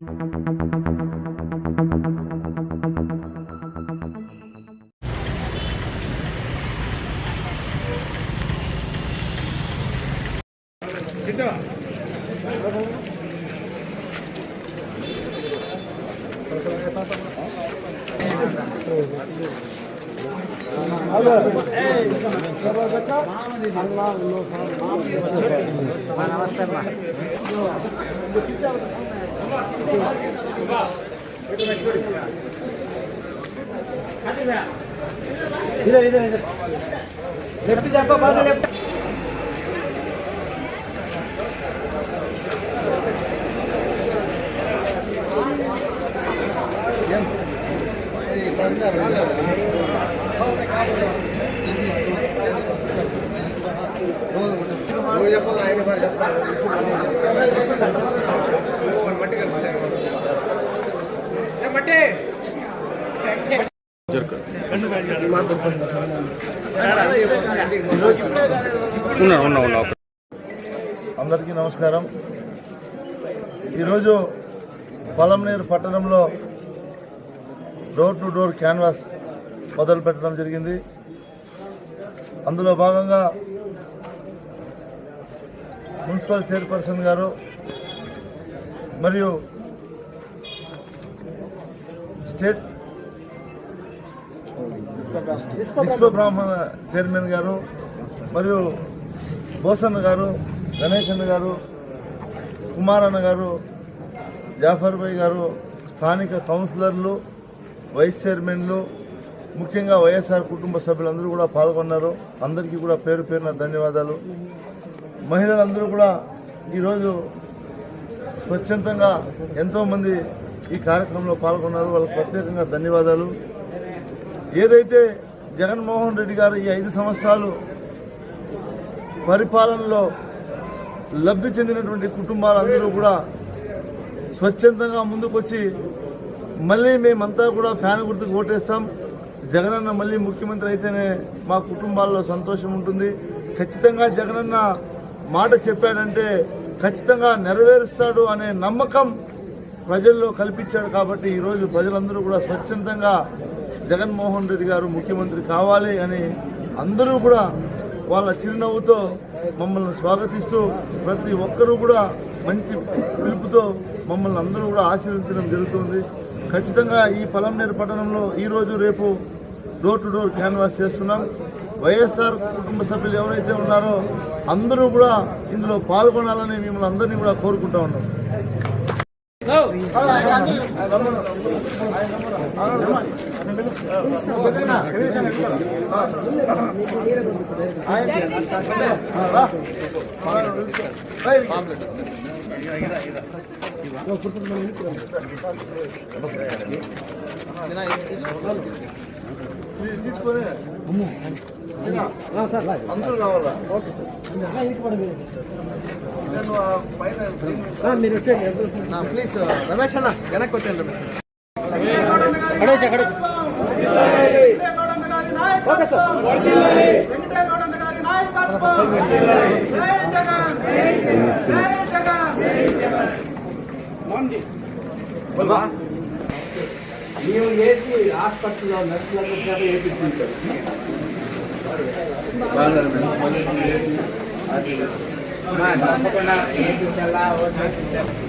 Allah Allah इधर इधर इधर लेफ्ट लेफ्ट అందరికీ నమస్కారం. ఈరోజు పొలంనేరు పట్టణంలో డోర్ టు డోర్ క్యాన్వాస్ మొదలు పెట్టడం జరిగింది. అందులో భాగంగా మున్సిపల్ చైర్పర్సన్ గారు మరియు స్టేట్ విశ్వ బ్రాహ్మణ చైర్మన్ గారు మరియు బోసన్న గారు గణేష్ అన్న గారు కుమారన్న గారు జాఫర్ భాయ్ గారు స్థానిక కౌన్సిలర్లు వైస్ చైర్మన్లు ముఖ్యంగా వైఎస్ఆర్ కుటుంబ సభ్యులందరూ కూడా పాల్గొన్నారు. అందరికీ కూడా పేరు పేరున ధన్యవాదాలు. మహిళలందరూ కూడా ఈరోజు స్వచ్ఛందంగా ఎంతోమంది ఈ కార్యక్రమంలో పాల్గొన్నారు. వాళ్ళకి ప్రత్యేకంగా ధన్యవాదాలు. ఏదైతే జగన్మోహన్ రెడ్డి గారు ఈ ఐదు సంవత్సరాలు పరిపాలనలో లబ్ధి చెందినటువంటి కుటుంబాలందరూ కూడా స్వచ్ఛందంగా ముందుకొచ్చి మళ్ళీ మేమంతా కూడా ఫ్యాన్ గుర్తుకు ఓటేస్తాం. జగనన్న మళ్ళీ ముఖ్యమంత్రి అయితేనే మా కుటుంబాల్లో సంతోషం ఉంటుంది. ఖచ్చితంగా జగనన్న మాట చెప్పాడంటే ఖచ్చితంగా నెరవేరుస్తాడు అనే నమ్మకం ప్రజల్లో కల్పించాడు కాబట్టి ఈరోజు ప్రజలందరూ కూడా స్వచ్ఛందంగా జగన్మోహన్ రెడ్డి గారు ముఖ్యమంత్రి కావాలి అని అందరూ కూడా వాళ్ళ చిరునవ్వుతో మమ్మల్ని స్వాగతిస్తూ ప్రతి ఒక్కరూ కూడా మంచి పిలుపుతో మమ్మల్ని అందరూ కూడా ఆశీర్వదించడం జరుగుతుంది. ఖచ్చితంగా ఈ పలంనేరు పట్టణంలో ఈరోజు రేపు డోర్ టు డోర్ క్యాన్వాస్ చేస్తున్నాం. వైఎస్ఆర్ కుటుంబ సభ్యులు ఎవరైతే ఉన్నారో అందరూ కూడా ఇందులో పాల్గొనాలని మిమ్మల్ని అందరినీ కూడా కోరుకుంటా ఉన్నాం. ఇది తీసుకొని తినా. అందరూ రావాలా నేను ఆ పైన ప్లీజ్ రమేష్ అన్న వెనక్కి వచ్చాను రమేష్ ఓకే సార్ ನೀವು ఏసీ హాస్పిటల్లో నర్సులకు చేత వేయించారు తప్పకుండా వేయించాలా ఓటు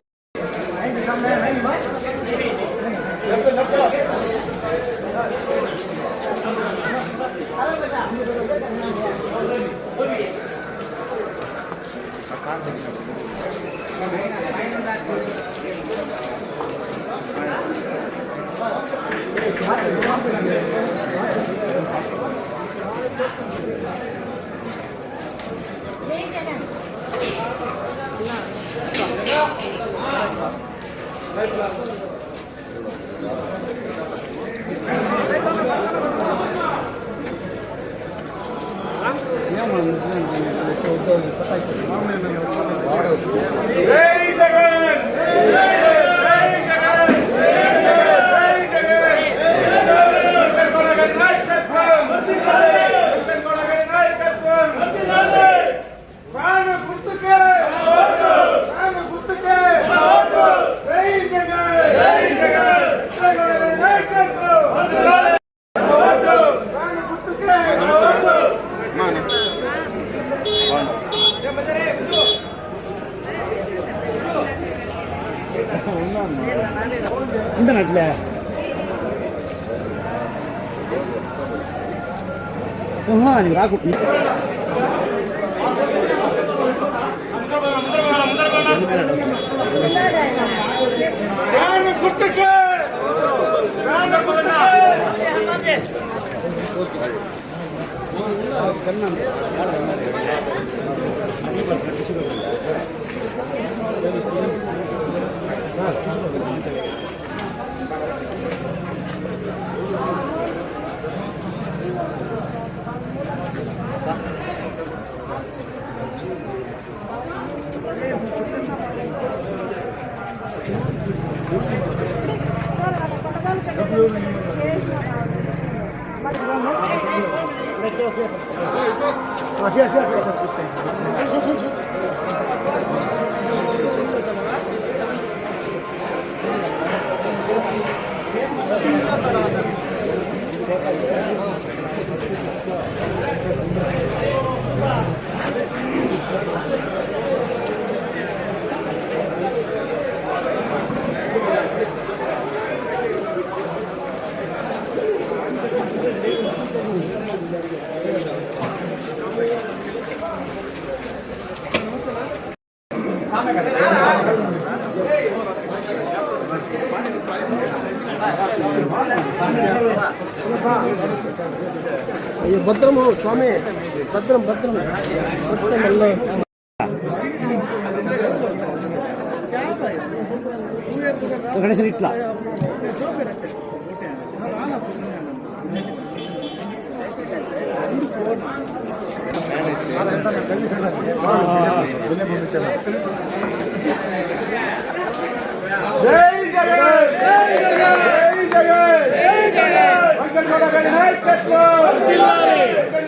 கண்ணன். আসি আসি আসি భద్రం భద్రం భద్రం గణేశన్ ఇట్లా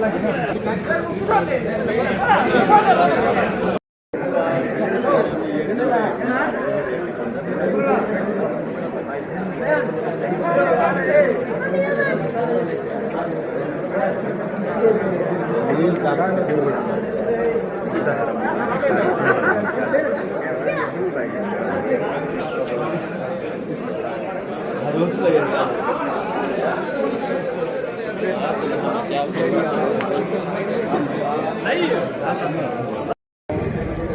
Thank you.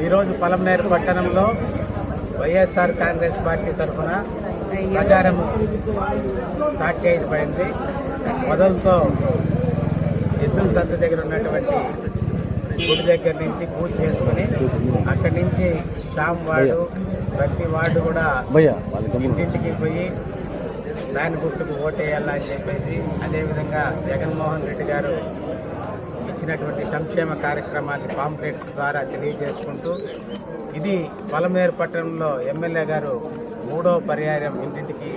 ఈరోజు పలమనేరు పట్టణంలో వైఎస్ఆర్ కాంగ్రెస్ పార్టీ తరఫున ప్రచారం స్టార్ట్ చేయబడింది. మొదలుతో ఎద్దుల సంత దగ్గర ఉన్నటువంటి గుడి దగ్గర నుంచి పూజ చేసుకుని అక్కడి నుంచి శ్యామ్ వార్డు ప్రతి వార్డు కూడా ఇంటింటికి పోయి దాని గుర్తుకు ఓటేయాలా అని చెప్పేసి అదేవిధంగా జగన్మోహన్ రెడ్డి గారు ఇచ్చినటువంటి సంక్షేమ కార్యక్రమాన్ని పాంప్లెట్ ద్వారా తెలియజేసుకుంటూ ఇది పొలమేరు పట్టణంలో ఎమ్మెల్యే గారు మూడో పర్యాయం ఇంటింటికి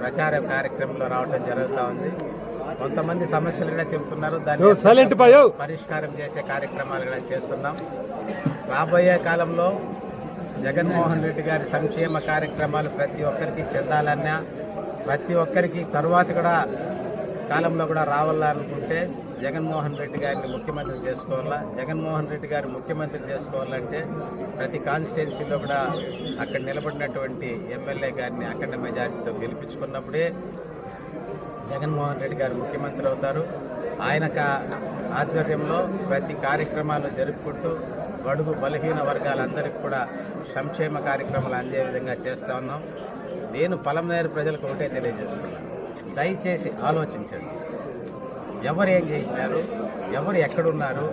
ప్రచార కార్యక్రమంలో రావడం జరుగుతూ ఉంది. కొంతమంది సమస్యలు కూడా చెబుతున్నారు దాన్ని పరిష్కారం చేసే కార్యక్రమాలు కూడా చేస్తున్నాం. రాబోయే కాలంలో జగన్మోహన్ రెడ్డి గారి సంక్షేమ కార్యక్రమాలు ప్రతి ఒక్కరికి చెందాలన్నా ప్రతి ఒక్కరికి తరువాత కూడా కాలంలో కూడా రావాలనుకుంటే జగన్మోహన్ రెడ్డి గారిని ముఖ్యమంత్రి చేసుకోవాలా? జగన్మోహన్ రెడ్డి గారు ముఖ్యమంత్రి చేసుకోవాలంటే ప్రతి కాన్స్టిట్యున్సీలో కూడా అక్కడ నిలబడినటువంటి ఎమ్మెల్యే గారిని అఖండ మెజారిటీతో గెలిపించుకున్నప్పుడే జగన్మోహన్ రెడ్డి గారు ముఖ్యమంత్రి అవుతారు. ఆయన ఆధ్వర్యంలో ప్రతి కార్యక్రమాలు జరుపుకుంటూ బడుగు బలహీన వర్గాలందరికీ కూడా సంక్షేమ కార్యక్రమాలు అందే విధంగా చేస్తూ ఉన్నాం. నేను పలమనేరు ప్రజలకు ఒకటే తెలియజేస్తున్నాను దయచేసి ఆలోచించండి. ఎవరు ఏం చేసినారు? ఎవరు ఎక్కడున్నారు?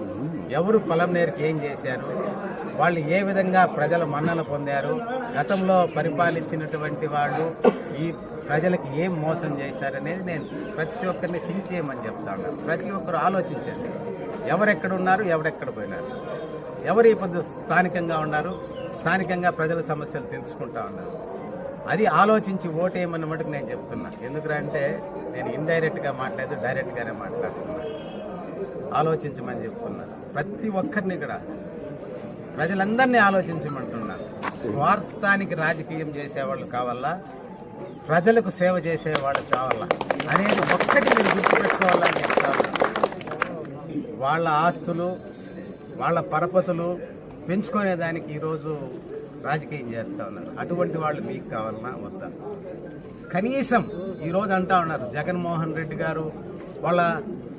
ఎవరు పొలం నేరుకు ఏం చేశారు? వాళ్ళు ఏ విధంగా ప్రజల మన్నన పొందారు? గతంలో పరిపాలించినటువంటి వాళ్ళు ఈ ప్రజలకు ఏం మోసం చేశారనేది నేను ప్రతి ఒక్కరిని థింక్ చేయమని చెప్తాను ప్రతి ఒక్కరు ఆలోచించండి. ఎవరెక్కడ ఉన్నారు ఎవరెక్కడ పోయినారు? ఎవరు ఈ పొద్దు స్థానికంగా ఉన్నారు? స్థానికంగా ప్రజల సమస్యలు తెలుసుకుంటా ఉన్నారు. అది ఆలోచించి ఓటేయమన్న మటుకు నేను చెప్తున్నా. ఎందుకంటే నేను ఇండైరెక్ట్గా మాట్లాడదు డైరెక్ట్గానే మాట్లాడుతున్నా. ఆలోచించమని చెప్తున్నా. ప్రతి ఒక్కరిని కూడా ప్రజలందరినీ ఆలోచించమంటున్నా. స్వార్థానికి రాజకీయం చేసేవాళ్ళు కావాలా? ప్రజలకు సేవ చేసేవాళ్ళు కావాలా? అనేది ఒక్కటి మీరు గుర్తుపెట్టుకోవాలని చెప్తాను. వాళ్ళ ఆస్తులు వాళ్ళ పరపతులు పెంచుకునేదానికి ఈరోజు రాజకీయం చేస్తూ ఉన్నారు. అటువంటి వాళ్ళు మీకు కావాలన్నా వద్దా? కనీసం ఈరోజు అంటా ఉన్నారు జగన్మోహన్ రెడ్డి గారు వాళ్ళ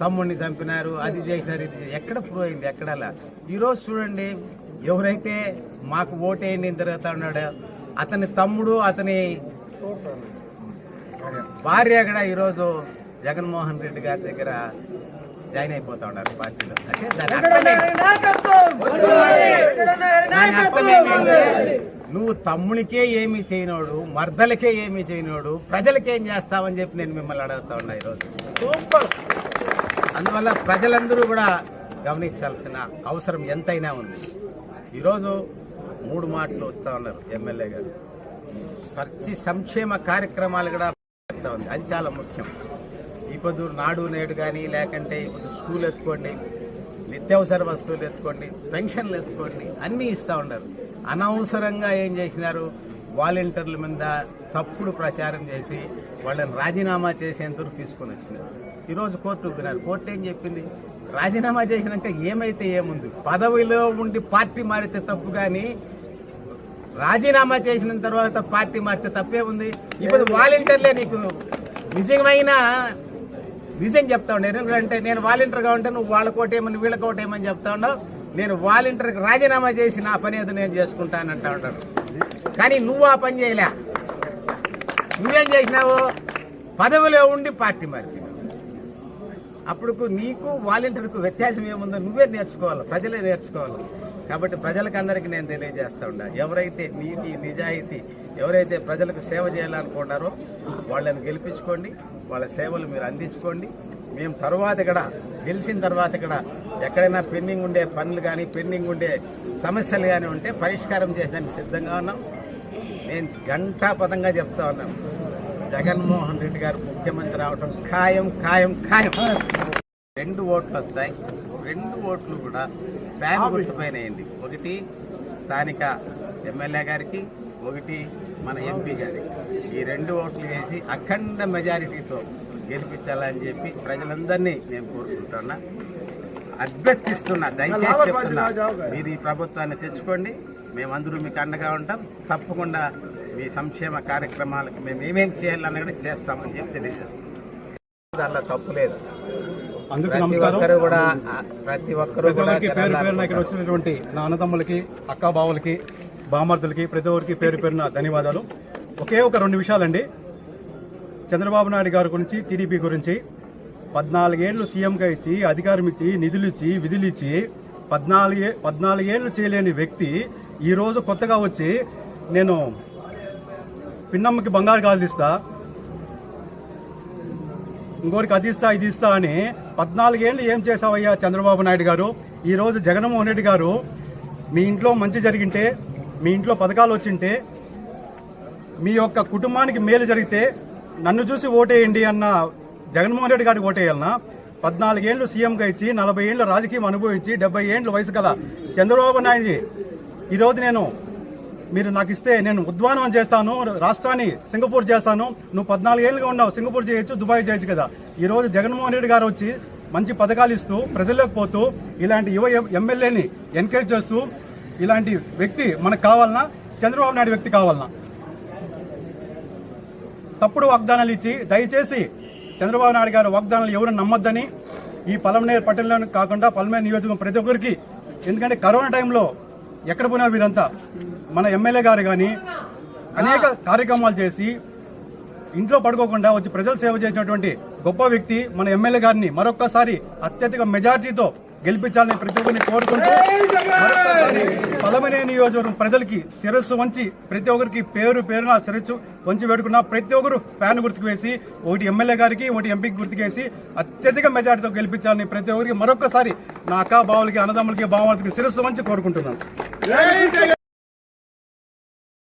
తమ్ముడిని చంపినారు అది చేశారు ఇది ఎక్కడ ఎక్కడ అయింది ఎక్కడలా ఈరోజు చూడండి ఎవరైతే మాకు ఓటేయండి అని తిరుగుతా ఉన్నాడో అతని తమ్ముడు అతని భార్య కూడా ఈరోజు జగన్మోహన్ రెడ్డి గారి దగ్గర జాయిన్ అయిపోతా ఉన్నారు పార్టీలో. అంటే దాని అర్థం నువ్వు తమ్మునికే ఏమి చేయనోడు మర్దలకే ఏమి చేయనోడు ప్రజలకేం చేస్తావని చెప్పి నేను మిమ్మల్ని అడుగుతా ఉన్నా ఈరోజు. అందువల్ల ప్రజలందరూ కూడా గమనించాల్సిన అవసరం ఎంతైనా ఉంది. ఈరోజు మూడు మాటలు వస్తూ ఉన్నారు ఎమ్మెల్యే గారు. సర్చి సంక్షేమ కార్యక్రమాలు కూడా ఉంది. అది చాలా ముఖ్యం. ఇప్పుడు నాడు నేడు కానీ లేకంటే ఇప్పుడు స్కూల్ ఎత్తుకోండి నిత్యావసర వస్తువులు ఎత్తుకోండి పెన్షన్లు ఎత్తుకోండి అన్నీ ఇస్తూ ఉన్నారు. అనవసరంగా ఏం చేసినారు? వాలంటీర్ల మీద తప్పుడు ప్రచారం చేసి వాళ్ళని రాజీనామా చేసేందుకు తీసుకొని వచ్చినారు. ఈరోజు కోర్టు పోయినారు. కోర్టు ఏం చెప్పింది? రాజీనామా చేసినాక ఏమైతే ఏముంది? పదవిలో ఉండి పార్టీ మారితే తప్పు కానీ రాజీనామా చేసిన తర్వాత పార్టీ మారితే తప్పే ఉంది ఇప్పుడు వాలంటీర్లే నీకు నిజమైన నిజం చెప్తా ఉండే అంటే నేను వాలంటీర్గా ఉంటే నువ్వు వాళ్ళ కోటేమని వీళ్ళ చెప్తా ఉన్నావు. నేను వాలంటీర్కి రాజీనామా చేసి నా పని ఏదో నేను చేసుకుంటానంటా ఉంటాను కానీ నువ్వు ఆ పని చేయలే. నువ్వేం చేసినావు? పదవిలో ఉండి పార్టీ మారిపోయినావు అప్పుడు నీకు వాలంటీర్కు వ్యత్యాసం ఏముందో నువ్వే నేర్చుకోవాలి ప్రజలే నేర్చుకోవాలి. కాబట్టి ప్రజలకు అందరికీ నేను తెలియజేస్తా ఉన్నా ఎవరైతే నీతి నిజాయితీ ఎవరైతే ప్రజలకు సేవ చేయాలనుకుంటారో వాళ్ళని గెలిపించుకోండి వాళ్ళ సేవలు మీరు అందించుకోండి. మేము తర్వాత కూడా గెలిచిన తర్వాత కూడా ఎక్కడైనా పెండింగ్ ఉండే పనులు కానీ పెండింగ్ ఉండే సమస్యలు కానీ ఉంటే పరిష్కారం చేసేందుకు సిద్ధంగా ఉన్నాం. నేను గంటాపదంగా చెప్తా ఉన్నాను. జగన్మోహన్ రెడ్డి గారు ముఖ్యమంత్రి అవడం ఖాయం ఖాయం ఖాయం. రెండు ఓట్లు వస్తాయి. రెండు ఓట్లు కూడా ఫ్యాన్ గుర్తు పైన వేయండి. ఒకటి స్థానిక ఎమ్మెల్యే గారికి ఒకటి మన ఎంపీ గారికి. ఈ రెండు ఓట్లు వేసి అఖండ మెజారిటీతో గెలిపించాలని చెప్పి ప్రజలందరినీ నేను కోరుకుంటున్నా. అభ్యర్థిస్తున్నా దయచేసి చెప్తున్నా మీరు ఈ ప్రభుత్వాన్ని తెచ్చుకోండి. మేమందరూ మీకు అండగా ఉంటాం. తప్పకుండా మీ సంక్షేమ కార్యక్రమాలకు మేము ఏమేం చేయాలన్నా కూడా చేస్తామని చెప్పి తెలియజేస్తున్నాం. దాంట్లో తప్పు లేదు. అందుకు ప్రతి నమస్కారం. ఒక్కరు కూడా ప్రతి ఒక్కరు కూడా ఒక్కరికి పేరు పేరున ఇక్కడ వచ్చినటువంటి నా అన్నదమ్ములకి అక్కా బావులకి బామర్దులకి ప్రతి ఒక్కరికి పేరు పేరున ధన్యవాదాలు. ఒకే ఒక రెండు విషయాలండి చంద్రబాబు నాయుడు గారి గురించి టీడీపీ గురించి పద్నాలుగేళ్ళు సీఎంగా ఇచ్చి అధికారం ఇచ్చి నిధులు ఇచ్చి విధులు ఇచ్చి పద్నాలుగే పద్నాలుగేళ్ళు చేయలేని వ్యక్తి ఈరోజు కొత్తగా వచ్చి నేను పిన్నమ్మకి బంగారు కాదిస్తా ఇంకోరికి అది ఇస్తా ఇది ఇస్తా అని పద్నాలుగేళ్ళు ఏం చేసావయ్యా చంద్రబాబు నాయుడు గారు? ఈరోజు జగన్మోహన్ రెడ్డి గారు మీ ఇంట్లో మంచి జరిగింటే మీ ఇంట్లో పథకాలు వచ్చింటే మీ యొక్క కుటుంబానికి మేలు జరిగితే నన్ను చూసి ఓటేయండి అన్న జగన్మోహన్ రెడ్డి గారికి ఓటేయాలన్నా పద్నాలుగేళ్ళు సీఎంగా ఇచ్చి నలభై ఏళ్ళు రాజకీయం అనుభవించి డెబ్బై ఏళ్ళు వయసు గల చంద్రబాబు నాయుడిని ఈరోజు నేను మీరు నాకు ఇస్తే నేను ఉద్వానం చేస్తాను రాష్ట్రాన్ని సింగపూర్ చేస్తాను. నువ్వు పద్నాలుగేళ్ళుగా ఉన్నావు సింగపూర్ చేయొచ్చు దుబాయ్ చేయొచ్చు కదా. ఈరోజు జగన్మోహన్ రెడ్డి గారు వచ్చి మంచి పథకాలు ఇస్తూ ప్రజల్లోకి పోతూ ఇలాంటి యువ ఎమ్మెల్యేని ఎంకరేజ్ చేస్తూ ఇలాంటి వ్యక్తి మనకు కావాలన్నా చంద్రబాబు నాయుడు వ్యక్తి కావాలన్నా తప్పుడు వాగ్దానాలు ఇచ్చి దయచేసి చంద్రబాబు నాయుడు గారు వాగ్దానాలు ఎవరు నమ్మొద్దని ఈ పలమనేరు పట్టణంలో కాకుండా పలమనేరు నియోజకవర్గం ప్రతి ఒక్కరికి ఎందుకంటే కరోనా టైంలో ఎక్కడ పోయినా వీరంతా మన ఎమ్మెల్యే గారు కానీ అనేక కార్యక్రమాలు చేసి ఇంట్లో పడుకోకుండా వచ్చి ప్రజలు సేవ చేసినటువంటి గొప్ప వ్యక్తి మన ఎమ్మెల్యే గారిని మరొక్కసారి అత్యధిక మెజార్టీతో గెలిపించాలని ప్రతి ఒక్కరిని కోరుకుంటూ మరొక్కసారి పలమనే నియోజకవర్గం ప్రజలకి శిరస్సు వంచి ప్రతి ఒక్కరికి పేరు పేరున శిరస్సు వంచి వేడుకున్న ప్రతి ఒక్కరు ఫ్యాన్ గుర్తుకు వేసి ఒకటి ఎమ్మెల్యే గారికి ఒకటి ఎంపీకి గుర్తుకేసి అత్యధిక మెజార్టీతో గెలిపించాలని ప్రతి ఒక్కరికి మరొకసారి నా అక్క బావులకి అన్నదమ్ములకి బావలకి శిరస్సు వంచి కోరుకుంటున్నాను.